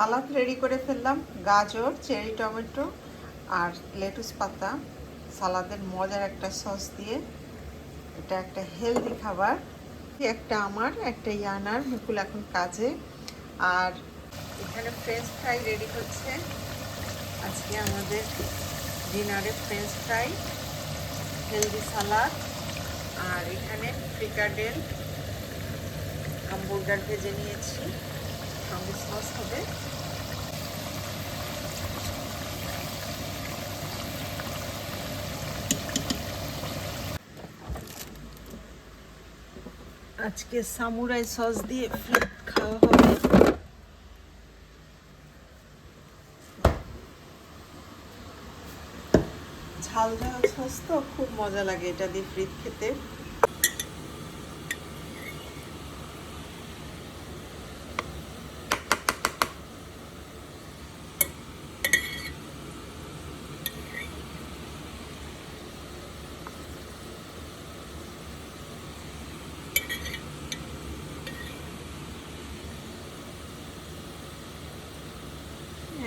সালাদ ready করে ফেললাম, গাজর চেরি টমেটো আর লেটুস পাতা। সালাদের মজার একটা সস দিয়ে। এটা একটা হেলদি খাবার। একটা আমার, একটা ইয়ানার, মুকুল এখন কাজে। আর এখানে ফ্রেঞ্চ ফ্রাই রেডি হচ্ছে। আজকে আমাদের ডিনারে ফ্রেঞ্চ ফ্রাই হেলদি সালাদ আর এখানে ফ্রিকাডেল হামবুর্গার ভেজে নিয়েছি। সঙ্গে সস হবে। আজকে সামুরাই সস দিয়ে ফ্লিপ খাওয়া হবে। ঝাল ঝাল সস তো খুব মজা লাগে এটা দিয়ে ফ্রিজ খেতে।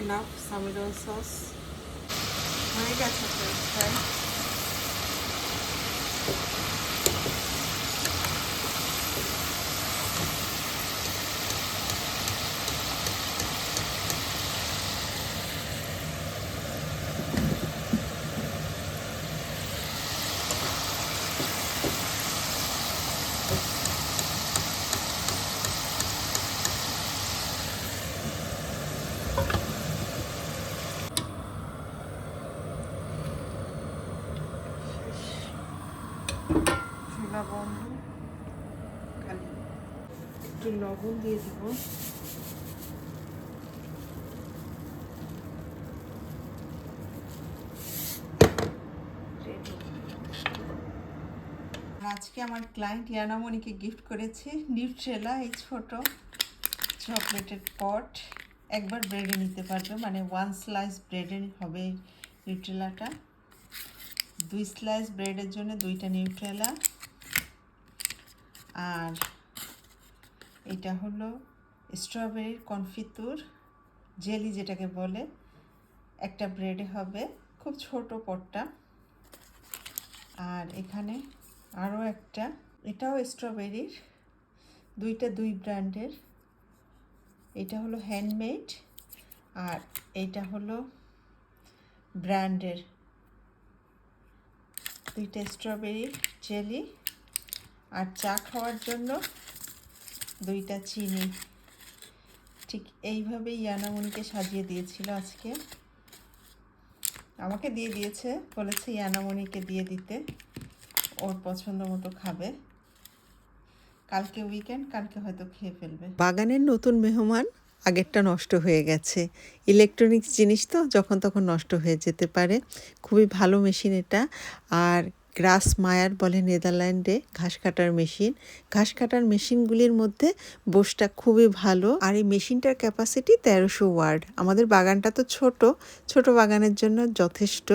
Enough সামিরন সস হয়ে গেছে ফ্রেঞ্চ ফ্রাই চুলা লবণ দিয়ে দিব। আজকে আমার ক্লায়েন্ট ইয়ানামণিকে গিফট করেছে নিউট্রেলা এই ছোট চকলেটের পট একবার ব্রেডে নিতে পারবে মানে ওয়ান স্লাইস ব্রেডে হবে নিউট্রেলাটা দুই স্লাইস ব্রেডের জন্য দুইটা নিউট্রেলা আর এটা হলো স্ট্রবেরির কনফিতুর জেলি যেটাকে বলে। একটা ব্রেডে হবে খুব ছোট পটটা। আর এখানে আরও একটা, এটাও স্ট্রবেরির, দুইটা দুই ব্র্যান্ডের এটা হলো হ্যান্ডমেড আর এটা হলো ব্র্যান্ডের দুইটা স্ট্রবেরি জেলি আর চা খাওয়ার জন্য দুইটা চিনি। ঠিক এইভাবেই ইয়ানামণিকে সাজিয়ে দিয়েছিল আজকে। আমাকে দিয়ে দিয়েছে, বলেছে ইয়ানামণিকে দিয়ে দিতে। ওর পছন্দ মতো খাবে। কালকে উইকেন্ড কালকে হয়তো খেয়ে ফেলবে। বাগানের নতুন মেহমান, আগেরটা নষ্ট হয়ে গেছে। ইলেকট্রনিক্স জিনিস তো যখন তখন নষ্ট হয়ে যেতে পারে। খুবই ভালো মেশিন এটা। আর গ্রাস মায়ার বলে নেদারল্যান্ডে ঘাস কাটার মেশিন। ঘাস কাটার মেশিনগুলির মধ্যে বোসটা খুবই ভালো আর এই মেশিনটার ক্যাপাসিটি তেরোশো ওয়ার্ড। আমাদের বাগানটা তো ছোট ছোট বাগানের জন্য যথেষ্ট।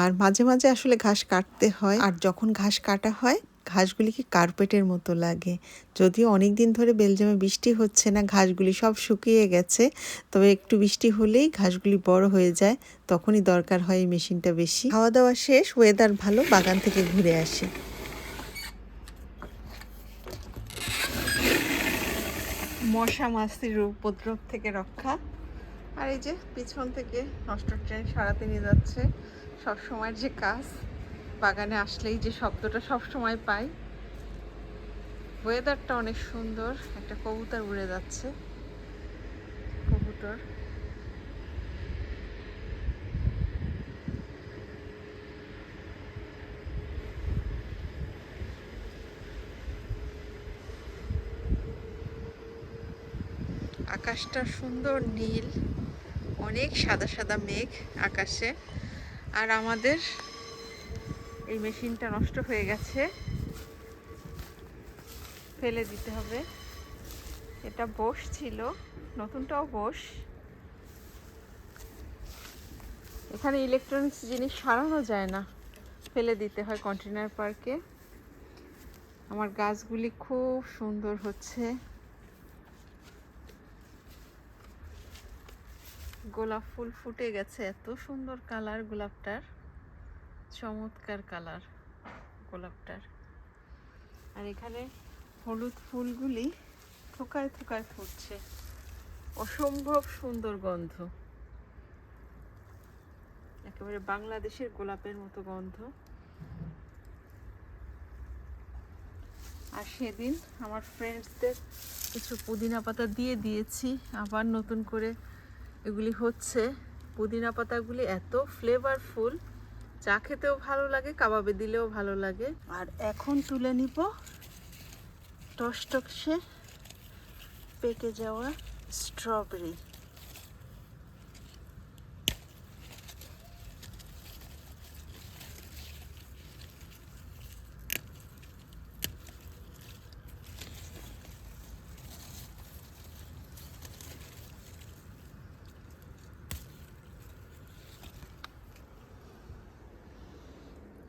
আর মাঝে মাঝে আসলে ঘাস কাটতে হয়। আর যখন ঘাস কাটা হয় ঘাসগুলিকে কার্পেটের মতো লাগে? যদিও অনেক দিন ধরে বেলজিয়ামে বৃষ্টি হচ্ছে না, ঘাসগুলি সব শুকিয়ে গেছে, তবে একটু বৃষ্টি হলেই ঘাসগুলি বড় হয়ে যায়, তখনই দরকার হয় এই মেশিনটা বেশি। খাওয়া দাওয়া শেষ ওয়েদার ভালো, বাগান থেকে ঘুরে আসে। মশা মাছির উপদ্রব থেকে রক্ষা। আর এই যে, পিছন থেকে নষ্ট ট্রেন সারাতে নিয়ে যাচ্ছে সব সময়ের যে কাজ। বাগানে আসলেই যে শব্দটা সব সময় পাই। ওয়েদারটা অনেক সুন্দর, একটা কবুতর উড়ে যাচ্ছে। কবুতর। আকাশটা সুন্দর নীল, অনেক সাদা সাদা মেঘ আকাশে। আর আমাদের এই মেশিনটা নষ্ট হয়ে গেছে। ফেলে দিতে হবে। এটা বস ছিল। নতুনটাও বস এখানে ইলেকট্রনিক্স জিনিস সারানো যায় না। ফেলে দিতে হয় কন্টেনার পার্কে আমার গাছগুলি খুব সুন্দর হচ্ছে। গোলাপ ফুল ফুটে গেছে। এত সুন্দর কালার গোলাপটার। চমৎকার কালার গোলাপটার। আর এখানে হলুদ ফুলগুলি থোকায় থোকায় ফুটছে। অসম্ভব সুন্দর গন্ধ। একেবারে বাংলাদেশের গোলাপের মতো গন্ধ। আর সেদিন আমার ফ্রেন্ডসদের কিছু পুদিনা পাতা দিয়ে দিয়েছি। আবার নতুন করে এগুলি হচ্ছে। পুদিনা পাতাগুলি এত ফ্লেভারফুল চা খেতেও ভালো লাগে, কাবাবে দিলেও ভালো লাগে। আর এখন তুলে নিব টস টকসে পেকে যাওয়া স্ট্রবেরি।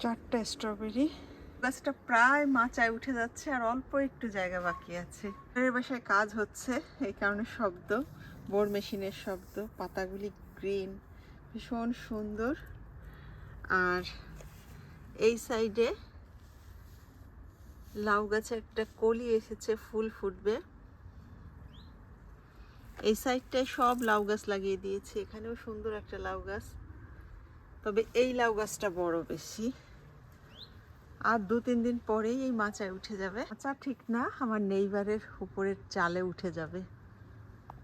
চারটা স্ট্রবেরি গাছটা প্রায় মাচায় উঠে যাচ্ছে আর অল্প একটু জায়গা বাকি আছে। এর বাসায় কাজ হচ্ছে, এই কারণে শব্দ। বোর মেশিনের শব্দ, পাতাগুলি গ্রিন ভীষণ সুন্দর। আর এই সাইডে লাউ গাছে একটা কলি এসেছে, ফুল ফুটবে। এই সাইডটায় সব লাউ গাছ লাগিয়ে দিয়েছি, এখানেও সুন্দর একটা লাউ গাছ। তবে এই লাউ গাছটা বড় বেশি। আর দু, তিন দিন পরেই এই মাচায় উঠে যাবে। মাচা ঠিক না, আমার নেইবারের উপরের চালে উঠে যাবে।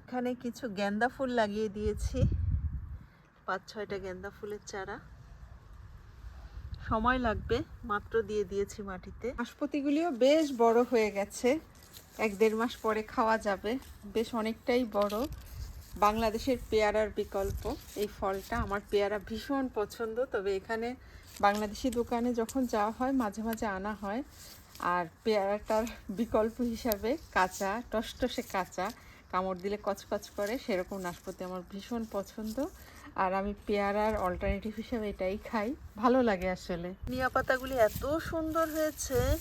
এখানে কিছু গেন্দা ফুল লাগিয়ে দিয়েছি। পাঁচ, ছয়টা গেন্দা ফুলের চারা। সময় লাগবে, মাত্র দিয়ে দিয়েছি মাটিতে। নাশপাতিগুলিও বেশ বড় হয়ে গেছে। এক দেড় মাস পরে খাওয়া যাবে। বেশ অনেকটাই বড়। বাংলাদেশের পেয়ারার বিকল্প। এই ফলটা আমার পেয়ারা ভীষণ পছন্দ। তবে এখানে বাংলাদেশি দোকানে যখন যাওয়া হয়, মাঝে মাঝে আনা হয়। আর পেয়ারাটার বিকল্প হিসাবে কাঁচা, টসটসে কাঁচা কামড় দিলে কচকচ করে, সেরকম নাশপাতি আমার ভীষণ পছন্দ। আর আমি পেয়ারার অল্টারনেটিভ হিসাবে এটাই খাই। ভালো লাগে আসলে। ধনিয়া পাতাগুলি এত সুন্দর হয়েছে।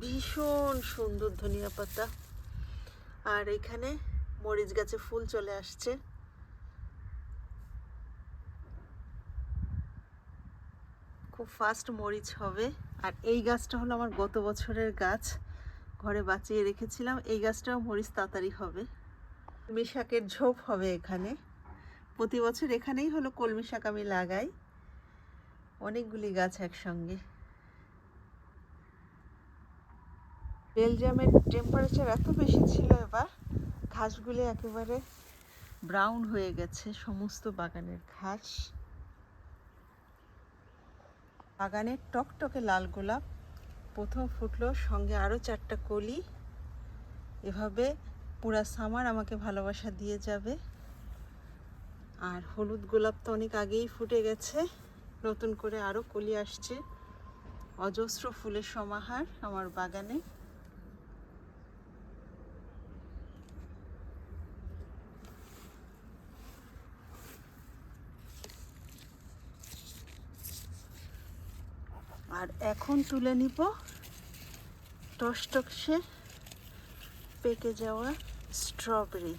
ভীষণ সুন্দর ধনিয়া পাতা। আর এখানে মরিচ গাছে ফুল চলে আসছে। খুব ফাস্ট মরিচ হবে। আর এই গাছটা হলো আমার গত বছরের গাছ। ঘরে বাঁচিয়ে রেখেছিলাম। এই গাছটাও মরিচ তাড়াতাড়ি হবে। কলমি শাকের ঝোপ হবে এখানে। প্রতি বছর এখানেই হলো কলমি শাক আমি লাগাই। অনেকগুলি গাছ একসঙ্গে। বেলজিয়ামের টেম্পারেচার এত বেশি ছিল এবার। ঘাসগুলি একেবারে ব্রাউন হয়ে গেছে, সমস্ত বাগানের ঘাস। বাগানের টকটকে লাল গোলাপ। প্রথম ফুটলো সঙ্গে আরও চারটা কলি। এভাবে পুরা সামার আমাকে ভালোবাসা দিয়ে যাবে। আর হলুদ গোলাপ তো অনেক আগেই ফুটে গেছে। নতুন করে আরও কলি আসছে। অজস্র ফুলের সমাহার আমার বাগানে। আর এখন তুলে নিব টসটকসে পেকে যাওয়া স্ট্রবেরি।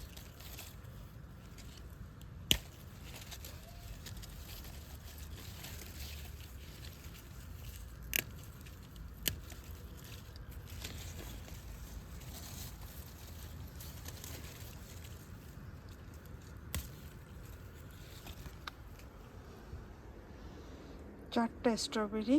চারটা স্ট্রবেরি।